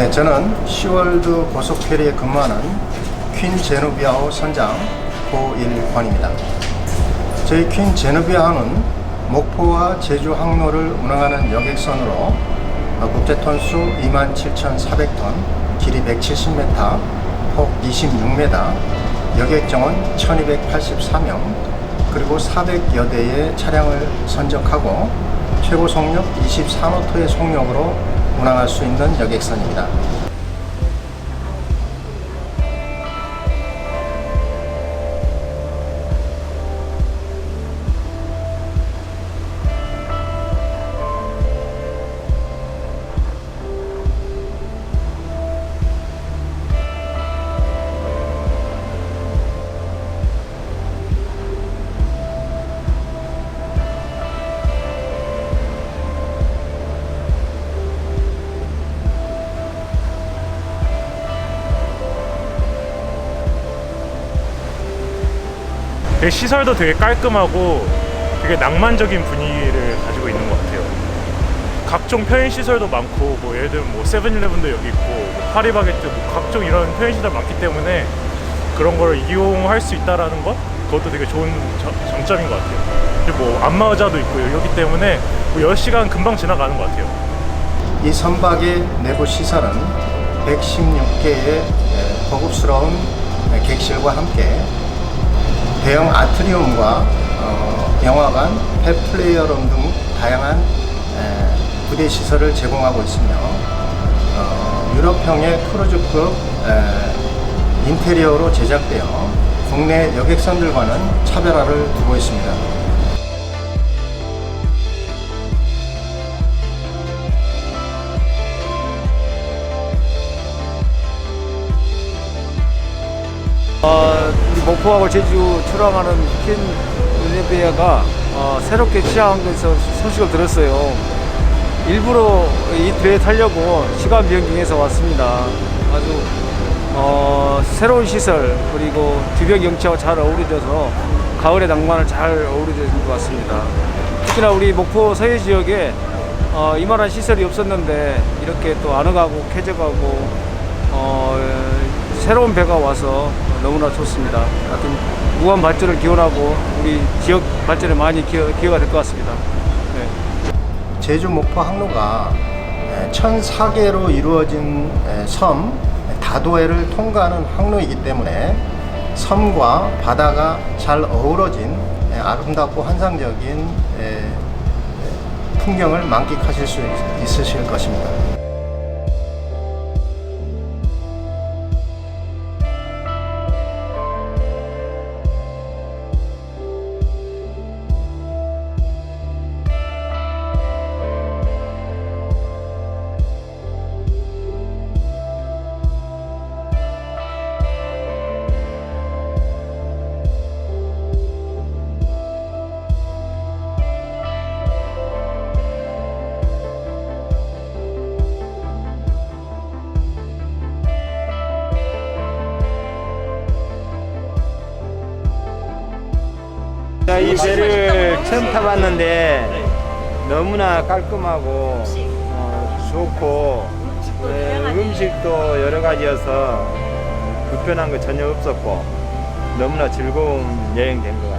네, 저는 시월드 고속페리에 근무하는 퀸 제노비아호 선장 고일권입니다. 저희 퀸 제노비아호는 목포와 제주 항로를 운항하는 여객선으로 어, 국제 톤수 27,400톤, 길이 170m, 폭 26m, 여객 정원 1,284명, 그리고 400여 대의 차량을 선적하고 최고 속력 24노트의 속력으로 운항할 수 있는 여객선입니다. 되게 시설도 되게 깔끔하고 되게 낭만적인 분위기를 가지고 있는 것 같아요. 각종 편의 시설도 많고 뭐 예를 들면 뭐 세븐일레븐도 여기 있고 뭐 파리바게뜨 뭐 각종 이런 편의 시설 많기 때문에 그런 걸 이용할 수 있다라는 것 그것도 되게 좋은 저- 장점인 것 같아요. 그리고 뭐 안마의자도 있고 여기 때문에 뭐 10시간 금방 지나가는 것 같아요. 이 선박의 내부 시설은 116개의 고급스러운 객실과 함께 대형 아트리움과 어, 영화관, 펫플레이어룸 등 다양한 에, 부대 시설을 제공하고 있으며 어, 유럽형의 크루즈급 에, 인테리어로 제작되어 국내 여객선들과는 차별화를 두고 있습니다. 어, 목포하고 제주 출항하는 퀸 유네비아가 어, 새롭게 취항돼서 소식을 들었어요. 일부러 이 배에 타려고 시간 변경해서 왔습니다. 아주 어, 새로운 시설 그리고 주변 경치하고 잘 어우러져서 가을의 낭만을 잘 어우러져 있는 것 같습니다. 특히나 우리 목포 서해 지역에 어, 이만한 시설이 없었는데 이렇게 또 안어가고 쾌적하고 어, 새로운 배가 와서 너무나 좋습니다. 하여튼 무한 발전을 기원하고 우리 지역 발전에 많이 기여, 기여가 될 것 같습니다. 네. 제주 목포 항로가 1004개로 이루어진 에, 섬 다도해를 통과하는 항로이기 때문에 섬과 바다가 잘 어우러진 에, 아름답고 환상적인 풍경을 만끽하실 수 있- 있으실 것입니다. 이 배를 처음 타봤는데. 너무나 깔끔하고 어, 좋고 예, 음식도 여러 가지여서 불편한 거 전혀 없었고 너무나 즐거운 여행 된것